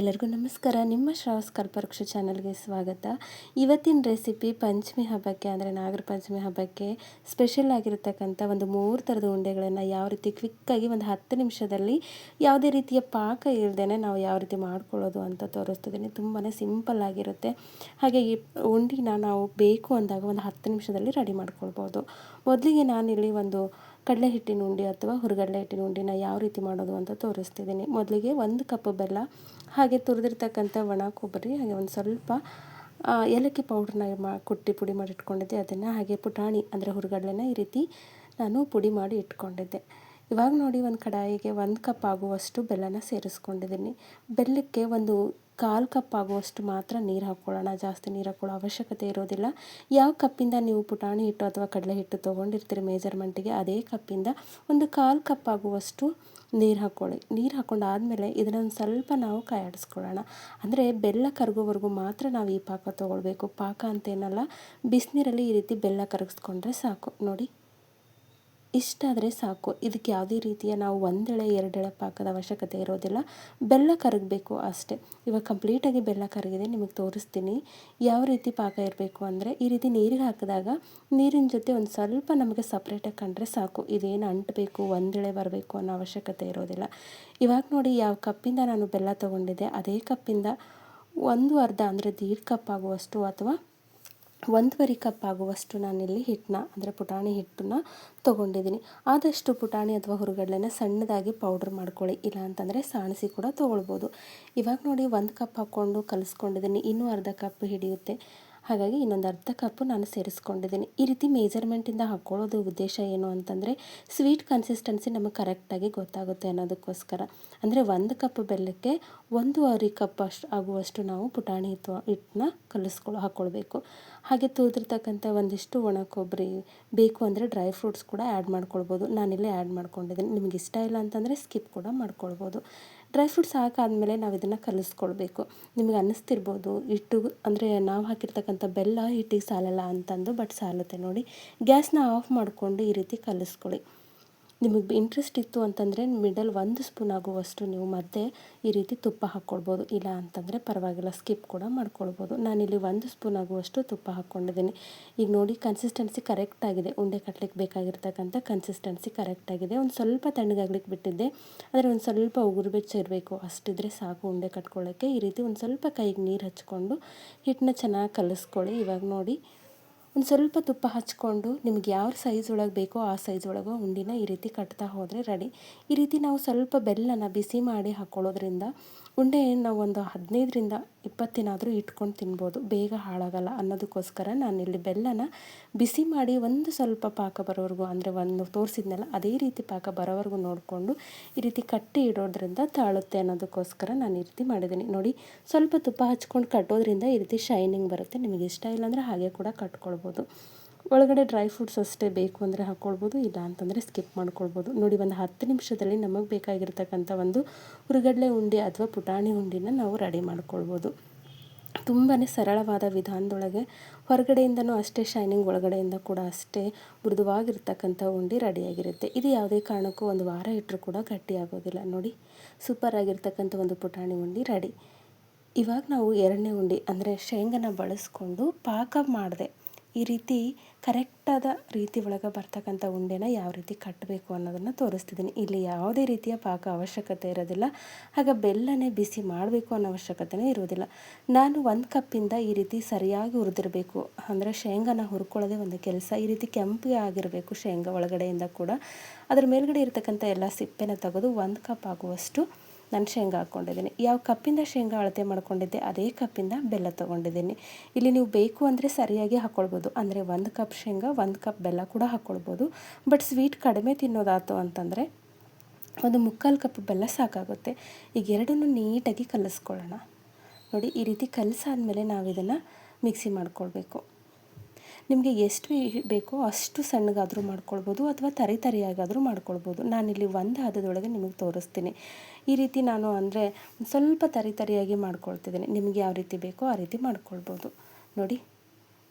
ಎಲ್ಲರಿಗೂ ನಮಸ್ಕಾರ. ನಿಮ್ಮ ಶ್ರಾವಸ್ ಕಲ್ಪವೃಕ್ಷ ಚಾನಲ್ಗೆ ಸ್ವಾಗತ. ಇವತ್ತಿನ ರೆಸಿಪಿ ಪಂಚಮಿ ಹಬ್ಬಕ್ಕೆ ಅಂದರೆ ನಾಗರ ಪಂಚಮಿ ಹಬ್ಬಕ್ಕೆ ಸ್ಪೆಷಲ್ ಆಗಿರತಕ್ಕಂಥ ಒಂದು ಮೂರು ಥರದ ಉಂಡೆಗಳನ್ನು ಯಾವ ರೀತಿ ಕ್ವಿಕ್ಕಾಗಿ ಒಂದು ಹತ್ತು ನಿಮಿಷದಲ್ಲಿ ಯಾವುದೇ ರೀತಿಯ ಪಾಕ ಇಲ್ಲದೇ ನಾವು ಯಾವ ರೀತಿ ಮಾಡ್ಕೊಳ್ಳೋದು ಅಂತ ತೋರಿಸ್ತಿದ್ದೀನಿ. ತುಂಬಾ ಸಿಂಪಲ್ ಆಗಿರುತ್ತೆ. ಹಾಗೆ ಈ ಉಂಡಿನ ನಾವು ಬೇಕು ಅಂದಾಗ ಒಂದು ಹತ್ತು ನಿಮಿಷದಲ್ಲಿ ರೆಡಿ ಮಾಡ್ಕೊಳ್ಬೋದು. ಮೊದಲಿಗೆ ನಾನಿಲ್ಲಿ ಒಂದು ಕಡಲೆ ಹಿಟ್ಟಿನ ಉಂಡೆ ಅಥವಾ ಹುರುಗಡಲೆ ಹಿಟ್ಟಿನ ಉಂಡಿನ ಯಾವ ರೀತಿ ಮಾಡೋದು ಅಂತ ತೋರಿಸ್ತಿದ್ದೀನಿ. ಮೊದಲಿಗೆ ಒಂದು ಕಪ್ ಬೆಲ್ಲ ಹಾಗೆ ತುರಿದಿರ್ತಕ್ಕಂಥ ಒಣ ಕೊಬ್ಬರಿ, ಹಾಗೆ ಒಂದು ಸ್ವಲ್ಪ ಏಲಕ್ಕಿ ಪೌಡ್ರನ್ನ ಮಾ, ಕುಟ್ಟಿ ಪುಡಿ ಮಾಡಿ ಇಟ್ಕೊಂಡಿದ್ದೆ ಅದನ್ನು ಹಾಗೆ ಪುಟಾಣಿ ಅಂದರೆ ಹುರುಗಡ್ಲೆನ ಈ ರೀತಿ ನಾನು ಪುಡಿ ಮಾಡಿ ಇಟ್ಕೊಂಡಿದ್ದೆ. ಇವಾಗ ನೋಡಿ ಒಂದು ಕಡಾಯಿಗೆ ಒಂದು ಕಪ್ ಆಗುವಷ್ಟು ಬೆಲ್ಲನ ಸೇರಿಸ್ಕೊಂಡಿದ್ದೀನಿ. ಬೆಲ್ಲಕ್ಕೆ ಒಂದು ಕಾಲು ಕಪ್ ಆಗುವಷ್ಟು ಮಾತ್ರ ನೀರು ಹಾಕ್ಕೊಳ್ಳೋಣ ಜಾಸ್ತಿ ನೀರು ಹಾಕ್ಕೊಳ್ಳೋ ಅವಶ್ಯಕತೆ ಇರೋದಿಲ್ಲ. ಯಾವ ಕಪ್ಪಿಂದ ನೀವು ಪುಟಾಣಿ ಹಿಟ್ಟು ಅಥವಾ ಕಡಲೆ ಹಿಟ್ಟು ತೊಗೊಂಡಿರ್ತೀರಿ ಮೇಜರ್ಮೆಂಟಿಗೆ ಅದೇ ಕಪ್ಪಿಂದ ಒಂದು ಕಾಲು ಕಪ್ ಆಗುವಷ್ಟು ನೀರು ಹಾಕ್ಕೊಳ್ಳಿ ನೀರು ಹಾಕ್ಕೊಂಡು ಆದಮೇಲೆ ಇದನ್ನೊಂದು ಸ್ವಲ್ಪ ನಾವು ಕಾಯಾಡಿಸ್ಕೊಳ್ಳೋಣ. ಅಂದರೆ ಬೆಲ್ಲ ಕರಗೋವರೆಗೂ ಮಾತ್ರ ನಾವು ಈ ಪಾಕ ತೊಗೊಳ್ಬೇಕು. ಪಾಕ ಅಂತೇನಲ್ಲ, ಬಿಸಿನೀರಲ್ಲಿ ಈ ರೀತಿ ಬೆಲ್ಲ ಕರಗಿಸ್ಕೊಂಡ್ರೆ ಸಾಕು. ನೋಡಿ. ಇಷ್ಟಾದರೆ ಸಾಕು. ಇದಕ್ಕೆ ಯಾವುದೇ ರೀತಿಯ ನಾವು ಒಂದೆಳೆ, ಎರಡೆಳೆ ಪಾಕದ ಅವಶ್ಯಕತೆ ಇರೋದಿಲ್ಲ. ಬೆಲ್ಲ ಕರಗಬೇಕು ಅಷ್ಟೇ. ಇವಾಗ ಕಂಪ್ಲೀಟಾಗಿ ಬೆಲ್ಲ ಕರಗಿದೆ, ನಿಮಗೆ ತೋರಿಸ್ತೀನಿ. ಯಾವ ರೀತಿ ಪಾಕ ಇರಬೇಕು ಅಂದರೆ, ಈ ರೀತಿ ನೀರಿಗೆ ಹಾಕಿದಾಗ ನೀರಿನ ಜೊತೆ ಒಂದು ಸ್ವಲ್ಪ ನಮಗೆ ಸಪ್ರೇಟಾಗಿ ಕಂಡ್ರೆ ಸಾಕು. ಇದೇನು ಅಂಟಬೇಕು, ಒಂದೆಳೆ ಬರಬೇಕು ಅನ್ನೋ ಅವಶ್ಯಕತೆ ಇರೋದಿಲ್ಲ. ಇವಾಗ ನೋಡಿ, ಯಾವ ಕಪ್ಪಿಂದ ನಾನು ಬೆಲ್ಲ ತೊಗೊಂಡಿದ್ದೆ, ಅದೇ ಕಪ್ಪಿಂದ ಒಂದು ಅರ್ಧ ಅಂದರೆ ದೀಡ್ ಕಪ್ ಆಗುವಷ್ಟು ಅಥವಾ ಒಂದೂವರೆ ಕಪ್ ಆಗುವಷ್ಟು ನಾನಿಲ್ಲಿ ಹಿಟ್ಟನ್ನ, ಅಂದರೆ ಪುಟಾಣಿ ಹಿಟ್ಟನ್ನ ತೊಗೊಂಡಿದ್ದೀನಿ. ಆದಷ್ಟು ಪುಟಾಣಿ ಅಥವಾ ಹುರುಗಡ್ಲೆನ ಸಣ್ಣದಾಗಿ ಪೌಡ್ರ್ ಮಾಡ್ಕೊಳ್ಳಿ. ಇಲ್ಲ ಅಂತಂದರೆ ಸಾಣಿಸಿ ಕೂಡ ತೊಗೊಳ್ಬೋದು. ಇವಾಗ ನೋಡಿ ಒಂದು ಕಪ್ ಹಾಕ್ಕೊಂಡು ಕಲಿಸ್ಕೊಂಡಿದ್ದೀನಿ. ಇನ್ನೂ ಅರ್ಧ ಕಪ್ ಹಿಡಿಯುತ್ತೆ. ಹಾಗಾಗಿ ಇನ್ನೊಂದು ಅರ್ಧ ಕಪ್ಪು ನಾನು ಸೇರಿಸ್ಕೊಂಡಿದ್ದೀನಿ. ಈ ರೀತಿ ಮೇಜರ್ಮೆಂಟಿಂದ ಹಾಕ್ಕೊಳ್ಳೋದು ಉದ್ದೇಶ ಏನು ಅಂತಂದರೆ ಸ್ವೀಟ್ ಕನ್ಸಿಸ್ಟೆನ್ಸಿ ನಮಗೆ ಕರೆಕ್ಟಾಗಿ ಗೊತ್ತಾಗುತ್ತೆ ಅನ್ನೋದಕ್ಕೋಸ್ಕರ. ಅಂದರೆ ಒಂದು ಕಪ್ ಬೆಲ್ಲಕ್ಕೆ ಒಂದೂವರೆ ಕಪ್ ಅಷ್ಟು ಆಗುವಷ್ಟು ನಾವು ಪುಟಾಣಿ ಅಥವಾ ಹಿಟ್ಟನ್ನ ಕಲಿಸ್ಕೊಳ್ಳೋ ಹಾಕ್ಕೊಳ್ಬೇಕು ಹಾಗೆ ತುರಿದಿರ್ತಕ್ಕಂಥ ಒಂದಿಷ್ಟು ಒಣ ಕೊಬ್ಬರಿ ಬೇಕು ಅಂದರೆ ಡ್ರೈ ಫ್ರೂಟ್ಸ್ ಕೂಡ ಆ್ಯಡ್ ಮಾಡ್ಕೊಳ್ಬೋದು. ನಾನಿಲ್ಲೇ ಆ್ಯಡ್ ಮಾಡ್ಕೊಂಡಿದ್ದೀನಿ. ನಿಮ್ಗೆ ಇಷ್ಟ ಇಲ್ಲ ಅಂತಂದರೆ ಸ್ಕಿಪ್ ಕೂಡ ಮಾಡ್ಕೊಳ್ಬೋದು. ಡ್ರೈ ಫ್ರೂಟ್ಸ್ ಹಾಕಾದ್ಮೇಲೆ ನಾವು ಇದನ್ನು ಕಲಿಸ್ಕೊಳ್ಬೇಕು. ನಿಮಗೆ ಅನ್ನಿಸ್ತಿರ್ಬೋದು, ಹಿಟ್ಟು ಅಂದರೆ ನಾವು ಹಾಕಿರ್ತಕ್ಕಂಥ ಬೆಲ್ಲ ಹಿಟ್ಟಿಗೆ ಸಾಲಲ್ಲ ಅಂತಂದು, ಬಟ್ ಸಾಲುತ್ತೆ ನೋಡಿ. ಗ್ಯಾಸ್ನ ಆಫ್ ಮಾಡಿಕೊಂಡು ಈ ರೀತಿ ಕಲಿಸ್ಕೊಳ್ಳಿ. ನಿಮಗೆ ಇಂಟ್ರೆಸ್ಟ್ ಇತ್ತು ಅಂತಂದರೆ ಮಿಡಲ್ ಒಂದು ಸ್ಪೂನ್ ಆಗುವಷ್ಟು ನೀವು ಮತ್ತೆ ಈ ರೀತಿ ತುಪ್ಪ ಹಾಕ್ಕೊಳ್ಬೋದು ಇಲ್ಲ ಅಂತಂದರೆ ಪರವಾಗಿಲ್ಲ ಸ್ಕಿಪ್ ಕೂಡ ಮಾಡ್ಕೊಳ್ಬೋದು. ನಾನಿಲ್ಲಿ ಒಂದು ಸ್ಪೂನ್ ಆಗುವಷ್ಟು ತುಪ್ಪ ಹಾಕ್ಕೊಂಡಿದ್ದೀನಿ. ಈಗ ನೋಡಿ ಕನ್ಸಿಸ್ಟೆನ್ಸಿ ಕರೆಕ್ಟಾಗಿದೆ ಉಂಡೆ ಕಟ್ಲಿಕ್ಕೆ ಬೇಕಾಗಿರ್ತಕ್ಕಂಥ ಕನ್ಸಿಸ್ಟೆನ್ಸಿ ಕರೆಕ್ಟಾಗಿದೆ ಒಂದು ಸ್ವಲ್ಪ ತಣ್ಣಗಾಗ್ಲಿಕ್ಕೆ ಬಿಟ್ಟಿದ್ದೆ. ಆದರೆ ಒಂದು ಸ್ವಲ್ಪ ಉಗುರು ಇರಬೇಕು ಅಷ್ಟಿದ್ರೆ ಸಾಕು ಉಂಡೆ ಕಟ್ಕೊಳ್ಳೋಕ್ಕೆ ಈ ರೀತಿ ಒಂದು ಸ್ವಲ್ಪ ಕೈಗೆ ನೀರು ಹಚ್ಕೊಂಡು ಹಿಟ್ಟನ್ನ ಚೆನ್ನಾಗಿ ಕಲಿಸ್ಕೊಳ್ಳಿ. ಇವಾಗ ನೋಡಿ ಒಂದು ಸ್ವಲ್ಪ ತುಪ್ಪ ಹಚ್ಕೊಂಡು ನಿಮ್ಗೆ ಯಾವ ಸೈಜ್ ಒಳಗೆ ಬೇಕೋ ಆ ಸೈಜ್ ಒಳಗೆ ಉಂಡಿನ ಈ ರೀತಿ ಕಟ್ತಾ ಹೋದರೆ ರೆಡಿ ಈ ರೀತಿ ನಾವು ಸ್ವಲ್ಪ ಬೆಲ್ಲನ ಬಿಸಿ ಮಾಡಿ ಹಾಕ್ಕೊಳ್ಳೋದ್ರಿಂದ ಉಂಡೆ ನಾವು ಒಂದು ಹದಿನೈದರಿಂದ ಇಪ್ಪತ್ತಿನಾದರೂ ಇಟ್ಕೊಂಡು ತಿನ್ಬೋದು. ಬೇಗ ಹಾಳಾಗಲ್ಲ ಅನ್ನೋದಕ್ಕೋಸ್ಕರ ನಾನಿಲ್ಲಿ ಬೆಲ್ಲನ ಬಿಸಿ ಮಾಡಿ ಒಂದು ಸ್ವಲ್ಪ ಪಾಕ ಬರೋವರೆಗೂ ಅಂದರೆ ಒಂದು ತೋರಿಸಿದ್ನಲ್ಲ ಅದೇ ರೀತಿ ಪಾಕ ಬರೋವರೆಗೂ ನೋಡಿಕೊಂಡು ಈ ರೀತಿ ಕಟ್ಟಿ ಇಡೋದ್ರಿಂದ ತಾಳುತ್ತೆ ಅನ್ನೋದಕ್ಕೋಸ್ಕರ ನಾನು ಈ ರೀತಿ ಮಾಡಿದ್ದೀನಿ. ನೋಡಿ, ಸ್ವಲ್ಪ ತುಪ್ಪ ಹಚ್ಕೊಂಡು ಕಟ್ಟೋದ್ರಿಂದ ಈ ರೀತಿ ಶೈನಿಂಗ್ ಬರುತ್ತೆ. ನಿಮಗೆ ಇಷ್ಟ ಇಲ್ಲಾಂದರೆ ಹಾಗೆ ಕೂಡ ಕಟ್ಕೊಳ್ಬೋದು. ಒಳಗಡೆ ಡ್ರೈ ಫ್ರೂಟ್ಸ್ ಅಷ್ಟೇ ಬೇಕು ಅಂದರೆ ಹಾಕ್ಕೊಳ್ಬೋದು ಇಲ್ಲ ಅಂತಂದರೆ ಸ್ಕಿಪ್ ಮಾಡ್ಕೊಳ್ಬೋದು. ನೋಡಿ, ಒಂದು ಹತ್ತು ನಿಮಿಷದಲ್ಲಿ ನಮಗೆ ಬೇಕಾಗಿರ್ತಕ್ಕಂಥ ಒಂದು ಹುರುಗಡಲೆ ಉಂಡೆ ಅಥವಾ ಪುಟಾಣಿ ಉಂಡಿನ ನಾವು ರೆಡಿ ಮಾಡ್ಕೊಳ್ಬೋದು. ತುಂಬಾ ಸರಳವಾದ ವಿಧಾನದೊಳಗೆ ಹೊರಗಡೆಯಿಂದನೂ ಅಷ್ಟೇ ಶೈನಿಂಗ್ ಒಳಗಡೆಯಿಂದ ಕೂಡ ಅಷ್ಟೇ ಮೃದುವಾಗಿರ್ತಕ್ಕಂಥ ಉಂಡೆ ರೆಡಿಯಾಗಿರುತ್ತೆ. ಇದು ಯಾವುದೇ ಕಾರಣಕ್ಕೂ ಒಂದು ವಾರ ಇಟ್ಟರೂ ಕೂಡ ಗಟ್ಟಿಯಾಗೋದಿಲ್ಲ. ನೋಡಿ ಸೂಪರ್ ಆಗಿರ್ತಕ್ಕಂಥ ಒಂದು ಪುಟಾಣಿ ಉಂಡೆ ರೆಡಿ. ಇವಾಗ ನಾವು ಎರಡನೇ ಉಂಡೆ ಅಂದರೆ ಶೇಂಗನ ಬಳಸ್ಕೊಂಡು ಪಾಕ ಮಾಡಿದೆ. ಈ ರೀತಿ ಕರೆಕ್ಟಾದ ರೀತಿ ಒಳಗೆ ಬರ್ತಕ್ಕಂಥ ಉಂಡೆನ ಯಾವ ರೀತಿ ಕಟ್ಟಬೇಕು ಅನ್ನೋದನ್ನು ತೋರಿಸ್ತಿದ್ದೀನಿ. ಇಲ್ಲಿ ಯಾವುದೇ ರೀತಿಯ ಪಾಕ ಅವಶ್ಯಕತೆ ಇರೋದಿಲ್ಲ. ಆಗ ಬೆಲ್ಲನೇ ಬಿಸಿ ಮಾಡಬೇಕು ಅನ್ನೋ ಅವಶ್ಯಕತೆನೇ ಇರೋದಿಲ್ಲ. ನಾನು ಒಂದು ಕಪ್ಪಿಂದ ಈ ರೀತಿ ಸರಿಯಾಗಿ ಹುರಿದಿರಬೇಕು. ಅಂದರೆ ಶೇಂಗಾನ ಹುರ್ಕೊಳ್ಳೋದೇ ಒಂದು ಕೆಲಸ. ಈ ರೀತಿ ಕೆಂಪಿಗೆ ಆಗಿರಬೇಕು ಶೇಂಗಾ ಒಳಗಡೆಯಿಂದ ಕೂಡ. ಅದರ ಮೇಲ್ಗಡೆ ಇರತಕ್ಕಂಥ ಎಲ್ಲ ಸಿಪ್ಪೆನ ತೆಗೆದು ಒಂದು ಕಪ್ ಆಗುವಷ್ಟು ನಾನು ಶೇಂಗಾ ಹಾಕ್ಕೊಂಡಿದ್ದೀನಿ. ಯಾವ ಕಪ್ಪಿಂದ ಶೇಂಗಾ ಅಳತೆ ಮಾಡ್ಕೊಂಡಿದ್ದೆ, ಅದೇ ಕಪ್ಪಿಂದ ಬೆಲ್ಲ ತೊಗೊಂಡಿದ್ದೀನಿ. ಇಲ್ಲಿ ನೀವು ಬೇಕು ಅಂದರೆ ಸರಿಯಾಗಿ ಹಾಕ್ಕೊಳ್ಬೋದು ಅಂದರೆ ಒಂದು ಕಪ್ ಶೇಂಗಾ, ಒಂದು ಕಪ್ ಬೆಲ್ಲ ಕೂಡ ಹಾಕ್ಕೊಳ್ಬೋದು ಬಟ್ ಸ್ವೀಟ್ ಕಡಿಮೆ ತಿನ್ನೋದಾಯ್ತು ಅಂತಂದರೆ ಒಂದು ಮುಕ್ಕಾಲು ಕಪ್ ಬೆಲ್ಲ ಸಾಕಾಗುತ್ತೆ. ಈಗ ಎರಡನ್ನೂ ನೀಟಾಗಿ ಕಲಿಸ್ಕೊಳ್ಳೋಣ. ನೋಡಿ, ಈ ರೀತಿ ಕಲಸಾದ್ಮೇಲೆ ನಾವು ಇದನ್ನು ಮಿಕ್ಸಿ ಮಾಡ್ಕೊಳ್ಬೇಕು. ನಿಮಗೆ ಎಷ್ಟು ಬೇಕೋ ಅಷ್ಟು ಸಣ್ಣಗಾದರೂ ಮಾಡ್ಕೊಳ್ಬೋದು ಅಥವಾ ತರಿ ತರಿಯಾಗಾದರೂ ಮಾಡ್ಕೊಳ್ಬೋದು. ನಾನಿಲ್ಲಿ ಒಂದು ಹದದೊಳಗೆ ನಿಮಗೆ ತೋರಿಸ್ತೀನಿ. ಈ ರೀತಿ ನಾನು ಅಂದರೆ ಸ್ವಲ್ಪ ತರಿ ತರಿಯಾಗಿ ಮಾಡ್ಕೊಳ್ತಿದ್ದೀನಿ. ನಿಮಗೆ ಯಾವ ರೀತಿ ಬೇಕೋ ಆ ರೀತಿ ಮಾಡ್ಕೊಳ್ಬೋದು. ನೋಡಿ,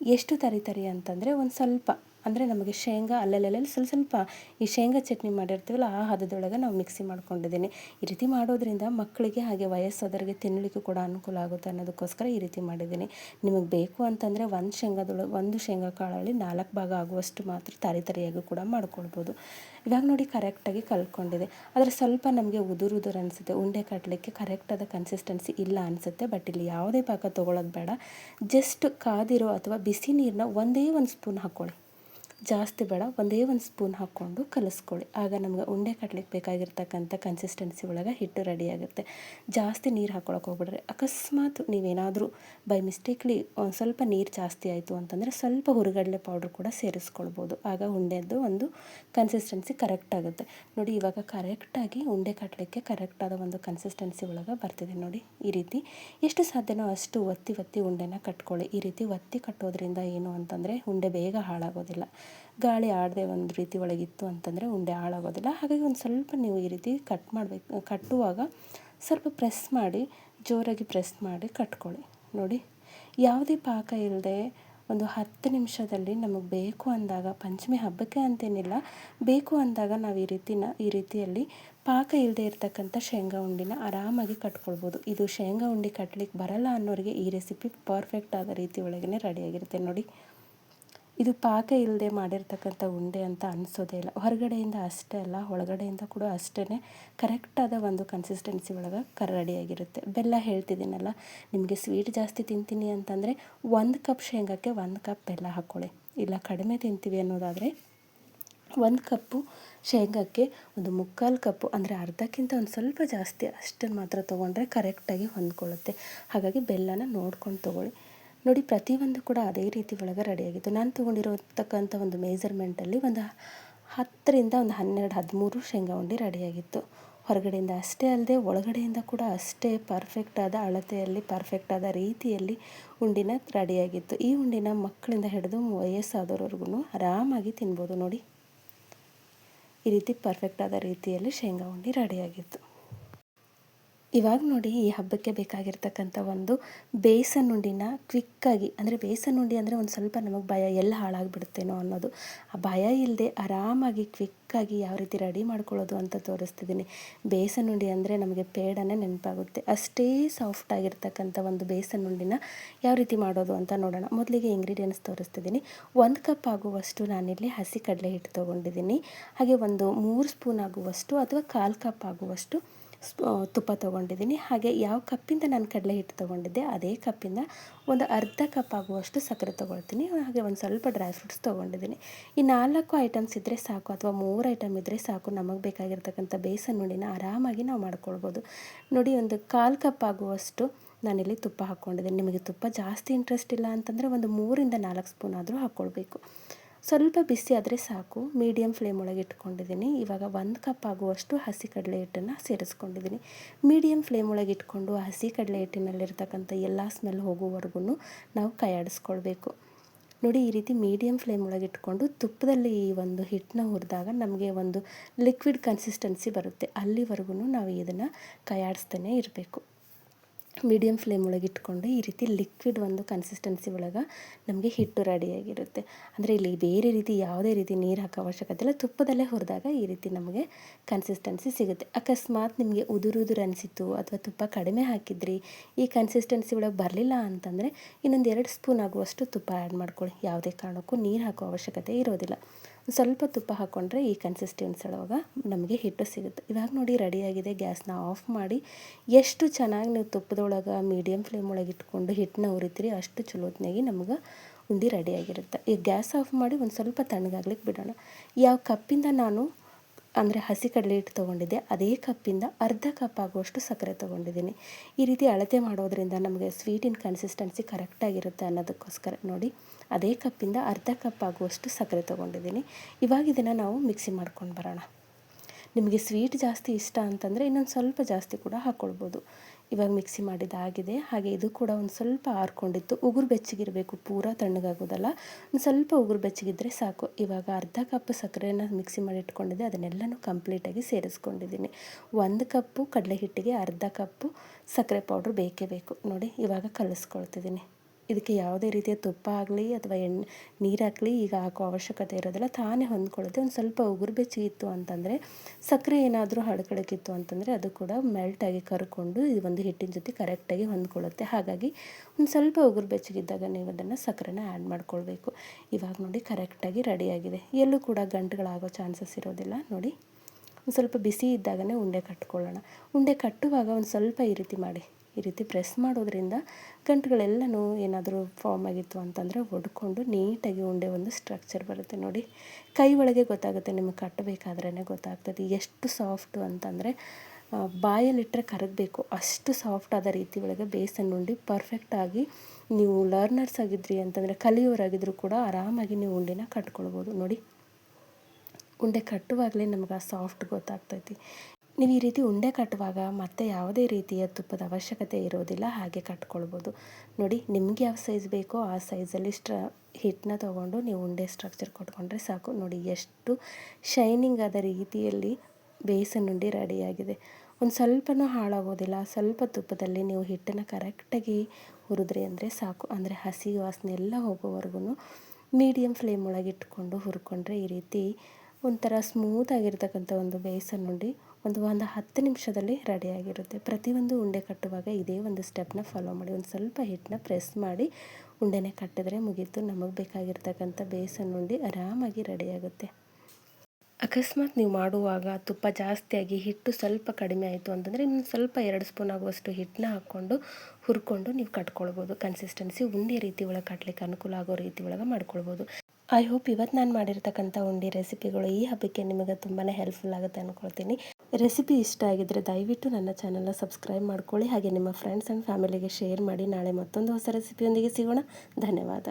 ಎಷ್ಟು ತರಿ ತರಿ ಅಂತಂದರೆ ಒಂದು ಸ್ವಲ್ಪ. ಅಂದರೆ ನಮಗೆ ಶೇಂಗಾ ಅಲ್ಲಲ್ಲಲ್ಲಿ ಸ್ವಲ್ಪ ಸ್ವಲ್ಪ ಈ ಶೇಂಗಾ ಚಟ್ನಿ ಮಾಡಿರ್ತೀವಲ್ಲ ಆ ಹದದೊಳಗೆ ನಾವು ಮಿಕ್ಸಿ ಮಾಡ್ಕೊಂಡಿದ್ದೀನಿ. ಈ ರೀತಿ ಮಾಡೋದ್ರಿಂದ ಮಕ್ಕಳಿಗೆ ಹಾಗೆ ವಯಸ್ಸಾದವರಿಗೆ ತಿನ್ನಲಿಕ್ಕೂ ಕೂಡ ಅನುಕೂಲ ಆಗುತ್ತೆ ಅನ್ನೋದಕ್ಕೋಸ್ಕರ ಈ ರೀತಿ ಮಾಡಿದ್ದೀನಿ. ನಿಮಗೆ ಬೇಕು ಅಂತಂದರೆ ಒಂದು ಶೇಂಗಾದೊಳಗೆ ಒಂದು ಶೇಂಗಾ ಕಾಳಲ್ಲಿ ನಾಲ್ಕು ಭಾಗ ಆಗುವಷ್ಟು ಮಾತ್ರ ತರಿ ತರಿಯಾಗಿ ಕೂಡ ಮಾಡ್ಕೊಳ್ಬೋದು. ಇವಾಗ ನೋಡಿ ಕರೆಕ್ಟಾಗಿ ಕಲ್ತ್ಕೊಂಡಿದೆ. ಆದರೆ ಸ್ವಲ್ಪ ನಮಗೆ ಉದುರು ಉದುರು ಅನಿಸುತ್ತೆ. ಉಂಡೆ ಕಟ್ಟಲಿಕ್ಕೆ ಕರೆಕ್ಟಾದ ಕನ್ಸಿಸ್ಟೆನ್ಸಿ ಇಲ್ಲ ಅನಿಸುತ್ತೆ. ಬಟ್ ಇಲ್ಲಿ ಯಾವುದೇ ಪಾಕ ತೊಗೊಳ್ಳೋದು ಬೇಡ. ಜಸ್ಟ್ ಕಾದಿರೋ ಅಥವಾ ಬಿಸಿ ನೀರನ್ನ ಒಂದೇ ಒಂದು ಸ್ಪೂನ್ ಹಾಕ್ಕೊಳ್ಳಿ. ಜಾಸ್ತಿ ಬೇಡ, ಒಂದೇ ಒಂದು ಸ್ಪೂನ್ ಹಾಕ್ಕೊಂಡು ಕಲಿಸ್ಕೊಳ್ಳಿ. ಆಗ ನಮ್ಗೆ ಉಂಡೆ ಕಟ್ಲಿಕ್ಕೆ ಬೇಕಾಗಿರ್ತಕ್ಕಂಥ ಕನ್ಸಿಸ್ಟೆನ್ಸಿ ಒಳಗೆ ಹಿಟ್ಟು ರೆಡಿ ಆಗುತ್ತೆ. ಜಾಸ್ತಿ ನೀರು ಹಾಕ್ಕೊಳಕ್ಕೆ ಹೋಗ್ಬಿಡ್ರಿ. ಅಕಸ್ಮಾತ್ ನೀವೇನಾದರೂ ಬೈ ಮಿಸ್ಟೇಕ್ಲಿ ಒಂದು ಸ್ವಲ್ಪ ನೀರು ಜಾಸ್ತಿ ಆಯಿತು ಅಂತಂದರೆ ಸ್ವಲ್ಪ ಹುರುಗಡಲೆ ಪೌಡ್ರ್ ಕೂಡ ಸೇರಿಸ್ಕೊಳ್ಬೋದು. ಆಗ ಉಂಡೆದ್ದು ಒಂದು ಕನ್ಸಿಸ್ಟೆನ್ಸಿ ಕರೆಕ್ಟ್ ಆಗುತ್ತೆ. ನೋಡಿ, ಇವಾಗ ಕರೆಕ್ಟಾಗಿ ಉಂಡೆ ಕಟ್ಟಲಿಕ್ಕೆ ಕರೆಕ್ಟಾದ ಒಂದು ಕನ್ಸಿಸ್ಟೆನ್ಸಿ ಒಳಗೆ ಬರ್ತಿದೆ ನೋಡಿ ಈ ರೀತಿ. ಎಷ್ಟು ಸಾಧ್ಯನೋ ಅಷ್ಟು ಒತ್ತಿ ಒತ್ತಿ ಉಂಡೆನ ಕಟ್ಕೊಳ್ಳಿ. ಈ ರೀತಿ ಒತ್ತಿ ಕಟ್ಟೋದ್ರಿಂದ ಏನು ಅಂತಂದರೆ ಉಂಡೆ ಬೇಗ ಹಾಳಾಗೋದಿಲ್ಲ. ಗಾಳಿ ಆಡದೆ ಒಂದು ರೀತಿ ಒಳಗಿತ್ತು ಅಂತಂದರೆ ಉಂಡೆ ಹಾಳಾಗೋದಿಲ್ಲ. ಹಾಗಾಗಿ ಒಂದು ಸ್ವಲ್ಪ ನೀವು ಈ ರೀತಿ ಕಟ್ ಮಾಡಬೇಕು, ಕಟ್ಟುವಾಗ ಸ್ವಲ್ಪ ಪ್ರೆಸ್ ಮಾಡಿ, ಜೋರಾಗಿ ಪ್ರೆಸ್ ಮಾಡಿ ಕಟ್ಕೊಳ್ಳಿ. ನೋಡಿ, ಯಾವುದೇ ಪಾಕ ಇಲ್ಲದೆ ಒಂದು ಹತ್ತು ನಿಮಿಷದಲ್ಲಿ ನಮಗೆ ಬೇಕು ಅಂದಾಗ, ಪಂಚಮಿ ಹಬ್ಬಕ್ಕೆ ಅಂತೇನಿಲ್ಲ, ಬೇಕು ಅಂದಾಗ ನಾವು ಈ ರೀತಿನ, ಈ ರೀತಿಯಲ್ಲಿ ಪಾಕ ಇಲ್ಲದೆ ಇರತಕ್ಕಂಥ ಶೇಂಗಾ ಉಂಡಿನ ಆರಾಮಾಗಿ ಕಟ್ಕೊಳ್ಬೋದು. ಇದು ಶೇಂಗಾ ಉಂಡೆ ಕಟ್ಲಿಕ್ಕೆ ಬರಲ್ಲ ಅನ್ನೋರಿಗೆ ಈ ರೆಸಿಪಿ ಪರ್ಫೆಕ್ಟ್ ಆದ ರೀತಿ ಒಳಗೇ ರೆಡಿಯಾಗಿರುತ್ತೆ ನೋಡಿ ಇದು ಪಾಕ ಇಲ್ಲದೆ ಮಾಡಿರ್ತಕ್ಕಂಥ ಉಂಡೆ ಅಂತ ಅನಿಸೋದೇ ಇಲ್ಲ. ಹೊರಗಡೆಯಿಂದ ಅಷ್ಟೇ ಅಲ್ಲ, ಒಳಗಡೆಯಿಂದ ಕೂಡ ಅಷ್ಟೇ ಕರೆಕ್ಟಾದ ಒಂದು ಕನ್ಸಿಸ್ಟೆನ್ಸಿ ಒಳಗೆ ಕರ್ ರೆಡಿಯಾಗಿರುತ್ತೆ ಬೆಲ್ಲ ಹೇಳ್ತಿದ್ದೀನಲ್ಲ, ನಿಮಗೆ ಸ್ವೀಟ್ ಜಾಸ್ತಿ ತಿಂತೀನಿ ಅಂತಂದರೆ ಒಂದು ಕಪ್ ಶೇಂಗಕ್ಕೆ ಒಂದು ಕಪ್ ಬೆಲ್ಲ ಹಾಕ್ಕೊಳ್ಳಿ ಇಲ್ಲ ಕಡಿಮೆ ತಿಂತೀವಿ ಅನ್ನೋದಾದರೆ ಒಂದು ಕಪ್ಪು ಶೇಂಗಕ್ಕೆ ಒಂದು ಮುಕ್ಕಾಲು ಕಪ್ಪು ಅಂದರೆ ಅರ್ಧಕ್ಕಿಂತ ಒಂದು ಸ್ವಲ್ಪ ಜಾಸ್ತಿ ಅಷ್ಟನ್ನು ಮಾತ್ರ ತೊಗೊಂಡ್ರೆ ಕರೆಕ್ಟಾಗಿ ಹೊಂದ್ಕೊಳ್ಳುತ್ತೆ. ಹಾಗಾಗಿ ಬೆಲ್ಲನ ನೋಡ್ಕೊಂಡು ತೊಗೊಳ್ಳಿ. ನೋಡಿ, ಪ್ರತಿಯೊಂದು ಕೂಡ ಅದೇ ರೀತಿ ಒಳಗೆ ರೆಡಿಯಾಗಿತ್ತು ನಾನು ತೊಗೊಂಡಿರೋತಕ್ಕಂಥ ಒಂದು ಮೇಜರ್ಮೆಂಟಲ್ಲಿ ಒಂದು ಹತ್ತರಿಂದ ಒಂದು ಹನ್ನೆರಡು, ಹದಿಮೂರು ಶೇಂಗಾ ಉಂಡಿ ರೆಡಿಯಾಗಿತ್ತು ಹೊರಗಡೆಯಿಂದ ಅಷ್ಟೇ ಅಲ್ಲದೆ ಒಳಗಡೆಯಿಂದ ಕೂಡ ಅಷ್ಟೇ ಪರ್ಫೆಕ್ಟಾದ ಅಳತೆಯಲ್ಲಿ ಪರ್ಫೆಕ್ಟಾದ ರೀತಿಯಲ್ಲಿ ಉಂಡಿನ ರೆಡಿಯಾಗಿತ್ತು ಈ ಉಂಡಿನ ಮಕ್ಕಳಿಂದ ಹಿಡಿದು ವಯಸ್ಸಾದವರವರೆಗೂ ಆರಾಮಾಗಿ ತಿನ್ಬೋದು ನೋಡಿ. ಈ ರೀತಿ ಪರ್ಫೆಕ್ಟಾದ ರೀತಿಯಲ್ಲಿ ಶೇಂಗಾ ಉಂಡಿ ರೆಡಿಯಾಗಿತ್ತು ಇವಾಗ ನೋಡಿ ಈ ಹಬ್ಬಕ್ಕೆ ಬೇಕಾಗಿರ್ತಕ್ಕಂಥ ಒಂದು ಬೇಸನ್ ಉಂಡಿನ ಕ್ವಿಕ್ಕಾಗಿ ಅಂದರೆ ಬೇಸನ್ ಉಂಡಿ ಅಂದರೆ ಒಂದು ಸ್ವಲ್ಪ ನಮಗೆ ಭಯ ಎಲ್ಲ ಹಾಳಾಗಿಬಿಡುತ್ತೇನೋ ಅನ್ನೋದು. ಆ ಭಯ ಇಲ್ಲದೆ ಆರಾಮಾಗಿ ಕ್ವಿಕ್ಕಾಗಿ ಯಾವ ರೀತಿ ರೆಡಿ ಮಾಡ್ಕೊಳ್ಳೋದು ಅಂತ ತೋರಿಸ್ತಿದ್ದೀನಿ ಬೇಸನ್ ಉಂಡಿ ಅಂದರೆ ನಮಗೆ ಪೇಡನೇ ನೆನಪಾಗುತ್ತೆ. ಅಷ್ಟೇ ಸಾಫ್ಟ್ ಆಗಿರ್ತಕ್ಕಂಥ ಒಂದು ಬೇಸನ್ ಉಂಡಿನ ಯಾವ ರೀತಿ ಮಾಡೋದು ಅಂತ ನೋಡೋಣ. ಮೊದಲಿಗೆ ಇಂಗ್ರೀಡಿಯೆಂಟ್ಸ್ ತೋರಿಸ್ತಿದ್ದೀನಿ ಒಂದು ಕಪ್ ಆಗುವಷ್ಟು ನಾನಿಲ್ಲಿ ಹಸಿ ಕಡಲೆ ಹಿಟ್ಟು ತೊಗೊಂಡಿದ್ದೀನಿ ಹಾಗೆ ಒಂದು ಮೂರು ಸ್ಪೂನ್ ಆಗುವಷ್ಟು ಅಥವಾ ಕಾಲು ಕಪ್ ಆಗುವಷ್ಟು ತುಪ್ಪ ತೊಗೊಂಡಿದ್ದೀನಿ. ಹಾಗೆ ಯಾವ ಕಪ್ಪಿಂದ ನಾನು ಕಡಲೆ ಹಿಟ್ಟು ತೊಗೊಂಡಿದ್ದೆ, ಅದೇ ಕಪ್ಪಿಂದ ಒಂದು ಅರ್ಧ ಕಪ್ ಆಗುವಷ್ಟು ಸಕ್ಕರೆ ತೊಗೊಳ್ತೀನಿ. ಹಾಗೆ ಒಂದು ಸ್ವಲ್ಪ ಡ್ರೈ ಫ್ರೂಟ್ಸ್ ತೊಗೊಂಡಿದ್ದೀನಿ. ಈ ನಾಲ್ಕು ಐಟಮ್ಸ್ ಇದ್ದರೆ ಸಾಕು, ಅಥವಾ ಮೂರು ಐಟಮ್ ಇದ್ದರೆ ಸಾಕು. ನಮಗೆ ಬೇಕಾಗಿರ್ತಕ್ಕಂಥ ಬೇಸನ್ ನುಡಿನ ಆರಾಮಾಗಿ ನಾವು ಮಾಡ್ಕೊಳ್ಬೋದು. ನೋಡಿ, ಒಂದು ಕಾಲು ಕಪ್ ಆಗುವಷ್ಟು ನಾನಿಲ್ಲಿ ತುಪ್ಪ ಹಾಕ್ಕೊಂಡಿದ್ದೀನಿ ನಿಮಗೆ ತುಪ್ಪ ಜಾಸ್ತಿ ಇಂಟ್ರೆಸ್ಟ್ ಇಲ್ಲ ಅಂತಂದರೆ ಒಂದು ಮೂರಿಂದ ನಾಲ್ಕು ಸ್ಪೂನ್ ಆದರೂ ಹಾಕ್ಕೊಳ್ಬೇಕು ಸ್ವಲ್ಪ ಬಿಸಿ ಆದರೆ ಸಾಕು. ಮೀಡಿಯಮ್ ಫ್ಲೇಮ್ ಒಳಗೆ ಇಟ್ಕೊಂಡಿದ್ದೀನಿ. ಇವಾಗ ಒಂದು ಕಪ್ ಆಗುವಷ್ಟು ಹಸಿ ಕಡಲೆ ಹಿಟ್ಟನ್ನು ಸೇರಿಸ್ಕೊಂಡಿದ್ದೀನಿ. ಮೀಡಿಯಮ್ ಫ್ಲೇಮ್ ಒಳಗೆ ಇಟ್ಕೊಂಡು ಹಸಿ ಕಡಲೆ ಹಿಟ್ಟಿನಲ್ಲಿರ್ತಕ್ಕಂಥ ಎಲ್ಲ ಸ್ಮೆಲ್ ಹೋಗುವವರೆಗೂ ನಾವು ಕೈಯಾಡಿಸ್ಕೊಳ್ಬೇಕು. ನೋಡಿ, ಈ ರೀತಿ ಮೀಡಿಯಮ್ ಫ್ಲೇಮ್ ಒಳಗೆ ಇಟ್ಕೊಂಡು ತುಪ್ಪದಲ್ಲಿ ಈ ಒಂದು ಹಿಟ್ಟನ್ನ ಹುರಿದಾಗ ನಮಗೆ ಒಂದು ಲಿಕ್ವಿಡ್ ಕನ್ಸಿಸ್ಟೆನ್ಸಿ ಬರುತ್ತೆ. ಅಲ್ಲಿವರೆಗೂ ನಾವು ಇದನ್ನು ಕೈಯಾಡಿಸ್ತಾನೆ ಇರಬೇಕು. ಮೀಡಿಯಮ್ ಫ್ಲೇಮ್ ಒಳಗೆ ಇಟ್ಕೊಂಡು ಈ ರೀತಿ ಲಿಕ್ವಿಡ್ ಒಂದು ಕನ್ಸಿಸ್ಟೆನ್ಸಿ ಒಳಗೆ ನಮಗೆ ಹಿಟ್ಟು ರೆಡಿಯಾಗಿರುತ್ತೆ ಅಂದರೆ ಇಲ್ಲಿ ಬೇರೆ ರೀತಿ ಯಾವುದೇ ರೀತಿ ನೀರು ಹಾಕೋ ಅವಶ್ಯಕತೆ ಇಲ್ಲ. ತುಪ್ಪದಲ್ಲೇ ಹುರಿದಾಗ ಈ ರೀತಿ ನಮಗೆ ಕನ್ಸಿಸ್ಟೆನ್ಸಿ ಸಿಗುತ್ತೆ. ಅಕಸ್ಮಾತ್ ನಿಮಗೆ ಉದುರುದುರು ಉದುರು ಅನಿಸಿತು ಅಥವಾ ತುಪ್ಪ ಕಡಿಮೆ ಹಾಕಿದ್ರಿ, ಈ ಕನ್ಸಿಸ್ಟೆನ್ಸಿ ಒಳಗೆ ಬರಲಿಲ್ಲ ಅಂತಂದರೆ ಇನ್ನೊಂದು ಎರಡು ಸ್ಪೂನ್ ಆಗುವಷ್ಟು ತುಪ್ಪ ಆ್ಯಡ್ ಮಾಡ್ಕೊಳ್ಳಿ. ಯಾವುದೇ ಕಾರಣಕ್ಕೂ ನೀರು ಹಾಕೋ ಅವಶ್ಯಕತೆ ಇರೋದಿಲ್ಲ. ಸ್ವಲ್ಪ ತುಪ್ಪ ಹಾಕ್ಕೊಂಡ್ರೆ ಈ ಕನ್ಸಿಸ್ಟೆನ್ಸಿ ಒಳಗೆ ನಮಗೆ ಹಿಟ್ಟು ಸಿಗುತ್ತೆ. ಇವಾಗ ನೋಡಿ ರೆಡಿಯಾಗಿದೆ ಗ್ಯಾಸ್ನ ಆಫ್ ಮಾಡಿ ಎಷ್ಟು ಚೆನ್ನಾಗಿ ನೀವು ತುಪ್ಪದೊಳಗೆ ಮೀಡಿಯಮ್ ಫ್ಲೇಮ್ ಒಳಗೆ ಇಟ್ಕೊಂಡು ಹಿಟ್ಟನ್ನ ಉರಿತೀರಿ ಅಷ್ಟು ಚಲೋತ್ನಾಗಿ ನಮ್ಗೆ ಉಂಡಿ ರೆಡಿಯಾಗಿರುತ್ತೆ ಈಗ ಗ್ಯಾಸ್ ಆಫ್ ಮಾಡಿ ಒಂದು ಸ್ವಲ್ಪ ತಣ್ಣಗಾಗ್ಲಿಕ್ಕೆ ಬಿಡೋಣ. ಯಾವ ಕಪ್ಪಿಂದ ನಾನು ಅಂದರೆ ಹಸಿ ಕಡಲೆ ಹಿಟ್ಟು ತೊಗೊಂಡಿದ್ದೆ. ಅದೇ ಕಪ್ಪಿಂದ ಅರ್ಧ ಕಪ್ ಆಗುವಷ್ಟು ಸಕ್ಕರೆ ತೊಗೊಂಡಿದ್ದೀನಿ. ಈ ರೀತಿ ಅಳತೆ ಮಾಡೋದ್ರಿಂದ ನಮಗೆ ಸ್ವೀಟಿನ ಕನ್ಸಿಸ್ಟೆನ್ಸಿ ಕರೆಕ್ಟಾಗಿರುತ್ತೆ ಅನ್ನೋದಕ್ಕೋಸ್ಕರ ನೋಡಿ. ಅದೇ ಕಪ್ಪಿಂದ ಅರ್ಧ ಕಪ್ ಆಗುವಷ್ಟು ಸಕ್ಕರೆ ತೊಗೊಂಡಿದ್ದೀನಿ. ಇವಾಗ ಇದನ್ನು ನಾವು ಮಿಕ್ಸಿ ಮಾಡ್ಕೊಂಡು ಬರೋಣ. ನಿಮಗೆ ಸ್ವೀಟ್ ಜಾಸ್ತಿ ಇಷ್ಟ ಅಂತಂದರೆ ಇನ್ನೊಂದು ಸ್ವಲ್ಪ ಜಾಸ್ತಿ ಕೂಡ ಹಾಕ್ಕೊಳ್ಬೋದು ಇವಾಗ ಮಿಕ್ಸಿ ಮಾಡಿದ್ದಾಗಿದೆ ಹಾಗೆ ಇದು ಕೂಡ ಒಂದು ಸ್ವಲ್ಪ ಆರ್ಕೊಂಡಿತ್ತು. ಉಗುರು ಬೆಚ್ಚಗಿರಬೇಕು, ಪೂರ ತಣ್ಣಗಾಗೋದಲ್ಲ. ಒಂದು ಸ್ವಲ್ಪ ಉಗುರು ಬೆಚ್ಚಗಿದ್ರೆ ಸಾಕು. ಇವಾಗ ಅರ್ಧ ಕಪ್ ಸಕ್ಕರೆನ ಮಿಕ್ಸಿ ಮಾಡಿ ಇಟ್ಕೊಂಡಿದ್ದೆ. ಅದನ್ನೆಲ್ಲನೂ ಕಂಪ್ಲೀಟಾಗಿ ಸೇರಿಸ್ಕೊಂಡಿದ್ದೀನಿ. ಒಂದು ಕಪ್ಪು ಕಡಲೆ ಹಿಟ್ಟಿಗೆ ಅರ್ಧ ಕಪ್ಪು ಸಕ್ಕರೆ ಪೌಡ್ರ್ ಬೇಕೇ ಬೇಕು. ನೋಡಿ, ಇವಾಗ ಕಲಿಸ್ಕೊಳ್ತಿದ್ದೀನಿ. ಇದಕ್ಕೆ ಯಾವುದೇ ರೀತಿಯ ತುಪ್ಪ ಆಗಲಿ ಅಥವಾ ಎಣ್ಣೆ ನೀರು ಹಾಕಲಿ ಈಗ ಹಾಕೋ ಅವಶ್ಯಕತೆ ಇರೋದಿಲ್ಲ. ತಾನೇ ಹೊಂದ್ಕೊಳ್ಳುತ್ತೆ. ಒಂದು ಸ್ವಲ್ಪ ಉಗುರು ಬೆಚ್ಚಗಿತ್ತು ಅಂತಂದರೆ, ಸಕ್ಕರೆ ಏನಾದರೂ ಹಳಕಳಕ್ಕಿತ್ತು ಅಂತಂದರೆ ಅದು ಕೂಡ ಮೆಲ್ಟಾಗಿ ಕರ್ಕೊಂಡು ಈ ಒಂದು ಹಿಟ್ಟಿನ ಜೊತೆ ಕರೆಕ್ಟಾಗಿ ಹೊಂದ್ಕೊಳ್ಳುತ್ತೆ. ಹಾಗಾಗಿ ಒಂದು ಸ್ವಲ್ಪ ಉಗುರು ಬೆಚ್ಚಗಿದ್ದಾಗ ನೀವು ಅದನ್ನು ಸಕ್ಕರೆನ ಆ್ಯಡ್ ಮಾಡ್ಕೊಳ್ಬೇಕು. ಇವಾಗ ನೋಡಿ ಕರೆಕ್ಟಾಗಿ ರೆಡಿಯಾಗಿದೆ ಎಲ್ಲೂ ಕೂಡ ಗಂಟುಗಳಾಗೋ ಚಾನ್ಸಸ್ ಇರೋದಿಲ್ಲ. ನೋಡಿ, ಒಂದು ಸ್ವಲ್ಪ ಬಿಸಿ ಇದ್ದಾಗಲೇ ಉಂಡೆ ಕಟ್ಕೊಳ್ಳೋಣ. ಉಂಡೆ ಕಟ್ಟುವಾಗ ಒಂದು ಸ್ವಲ್ಪ ಈ ರೀತಿ ಮಾಡಿ. ಈ ರೀತಿ ಪ್ರೆಸ್ ಮಾಡೋದ್ರಿಂದ ಗಂಟುಗಳೆಲ್ಲನೂ ಏನಾದರೂ ಫಾರ್ಮ್ ಆಗಿತ್ತು ಅಂತಂದರೆ ಒಡ್ಕೊಂಡು ನೀಟಾಗಿ ಉಂಡೆ ಒಂದು ಸ್ಟ್ರಕ್ಚರ್ ಬರುತ್ತೆ ನೋಡಿ. ಕೈ ಒಳಗೆ ಗೊತ್ತಾಗುತ್ತೆ ನಿಮಗೆ ಕಟ್ಟಬೇಕಾದ್ರೇ ಗೊತ್ತಾಗ್ತದೆ. ಎಷ್ಟು ಸಾಫ್ಟು ಅಂತಂದರೆ ಬಾಯಲ್ಲಿಟ್ಟರೆ ಕರಗಬೇಕು. ಅಷ್ಟು ಸಾಫ್ಟ್ ಆದ ರೀತಿ ಒಳಗೆ ಬೇಸನ್ ಉಂಡೆ ಪರ್ಫೆಕ್ಟಾಗಿ ನೀವು ಲರ್ನರ್ಸ್ ಆಗಿದ್ರಿ ಅಂತಂದರೆ ಕಲಿಯೋರಾಗಿದ್ದರೂ ಕೂಡ ಆರಾಮಾಗಿ ನೀವು ಉಂಡೆನ ಕಟ್ಕೊಳ್ಬೋದು. ನೋಡಿ, ಉಂಡೆ ಕಟ್ಟುವಾಗಲೇ ನಮ್ಗೆ ಆ ಸಾಫ್ಟ್ ಗೊತ್ತಾಗ್ತೈತಿ. ನೀವು ಈ ರೀತಿ ಉಂಡೆ ಕಟ್ಟುವಾಗ ಮತ್ತೆ ಯಾವುದೇ ರೀತಿಯ ತುಪ್ಪದ ಅವಶ್ಯಕತೆ ಇರೋದಿಲ್ಲ, ಹಾಗೆ ಕಟ್ಕೊಳ್ಬೋದು. ನೋಡಿ, ನಿಮಗೆ ಯಾವ ಸೈಜ್ ಬೇಕೋ ಆ ಸೈಜಲ್ಲಿ ಸ್ಟ್ರ ಹಿಟ್ಟನ್ನ ತೊಗೊಂಡು ನೀವು ಉಂಡೆ ಸ್ಟ್ರಕ್ಚರ್ ಕೊಟ್ಕೊಂಡ್ರೆ ಸಾಕು. ನೋಡಿ, ಎಷ್ಟು ಶೈನಿಂಗ್ ಆದ ರೀತಿಯಲ್ಲಿ ಬೇಸನ್ ಉಂಡೆ ರೆಡಿಯಾಗಿದೆ ಒಂದು ಸ್ವಲ್ಪನೂ ಹಾಳಾಗೋದಿಲ್ಲ. ಸ್ವಲ್ಪ ತುಪ್ಪದಲ್ಲಿ ನೀವು ಹಿಟ್ಟನ್ನು ಕರೆಕ್ಟಾಗಿ ಹುರಿದ್ರಿ ಅಂದರೆ ಸಾಕು. ಅಂದರೆ ಹಸಿ ವಾಸನೆ ಎಲ್ಲ ಹೋಗೋವರೆಗೂ ಮೀಡಿಯಮ್ ಫ್ಲೇಮ್ ಒಳಗೆ ಇಟ್ಕೊಂಡು ಹುರ್ಕೊಂಡ್ರೆ ಈ ರೀತಿ ಒಂಥರ ಸ್ಮೂತ್ ಆಗಿರ್ತಕ್ಕಂಥ ಒಂದು ಬೇಸನ್ ಉಂಡೆ ಒಂದು ಒಂದು ಹತ್ತು ನಿಮಿಷದಲ್ಲಿ ರೆಡಿಯಾಗಿರುತ್ತೆ ಪ್ರತಿಯೊಂದು ಉಂಡೆ ಕಟ್ಟುವಾಗ ಇದೇ ಒಂದು ಸ್ಟೆಪ್ನ ಫಾಲೋ ಮಾಡಿ. ಒಂದು ಸ್ವಲ್ಪ ಹಿಟ್ಟನ್ನ ಪ್ರೆಸ್ ಮಾಡಿ ಉಂಡೆನೆ ಕಟ್ಟಿದ್ರೆ ಮುಗೀತು. ನಮಗೆ ಬೇಕಾಗಿರ್ತಕ್ಕಂಥ ಬೇಸನ್ ಉಂಡೆ ಆರಾಮಾಗಿ ರೆಡಿಯಾಗುತ್ತೆ ಅಕಸ್ಮಾತ್ ನೀವು ಮಾಡುವಾಗ ತುಪ್ಪ ಜಾಸ್ತಿಯಾಗಿ ಹಿಟ್ಟು ಸ್ವಲ್ಪ ಕಡಿಮೆ ಆಯಿತು ಅಂತಂದರೆ ಇನ್ನು ಸ್ವಲ್ಪ ಎರಡು ಸ್ಪೂನ್ ಆಗುವಷ್ಟು ಹಿಟ್ಟನ್ನ ಹಾಕ್ಕೊಂಡು ಹುರ್ಕೊಂಡು ನೀವು ಕಟ್ಕೊಳ್ಬೋದು. ಕನ್ಸಿಸ್ಟೆನ್ಸಿ ಉಂಡೆ ರೀತಿ ಒಳಗೆ ಕಟ್ಲಿಕ್ಕೆ ಅನುಕೂಲ ಆಗೋ ರೀತಿ ಒಳಗೆ ಮಾಡ್ಕೊಳ್ಬೋದು. ಐ ಹೋಪ್ ಇವತ್ತು ನಾನು ಮಾಡಿರ್ತಕ್ಕಂಥ ಉಂಡೆ ರೆಸಿಪಿಗಳು ಈ ಹಬ್ಬಕ್ಕೆ ನಿಮಗೆ ತುಂಬಾ ಹೆಲ್ಪ್ಫುಲ್ ಆಗುತ್ತೆ ಅಂದ್ಕೊಳ್ತೀನಿ ರೆಸಿಪಿ ಇಷ್ಟ ಆಗಿದ್ದರೆ ದಯವಿಟ್ಟು ನನ್ನ ಚಾನಲ್ನ ಸಬ್ಸ್ಕ್ರೈಬ್ ಮಾಡ್ಕೊಳ್ಳಿ ಹಾಗೆ ನಿಮ್ಮ ಫ್ರೆಂಡ್ಸ್ ಆ್ಯಂಡ್ ಫ್ಯಾಮಿಲಿಗೆ ಶೇರ್ ಮಾಡಿ. ನಾಳೆ ಮತ್ತೊಂದು ಹೊಸ ರೆಸಿಪಿಯೊಂದಿಗೆ ಸಿಗೋಣ. ಧನ್ಯವಾದ.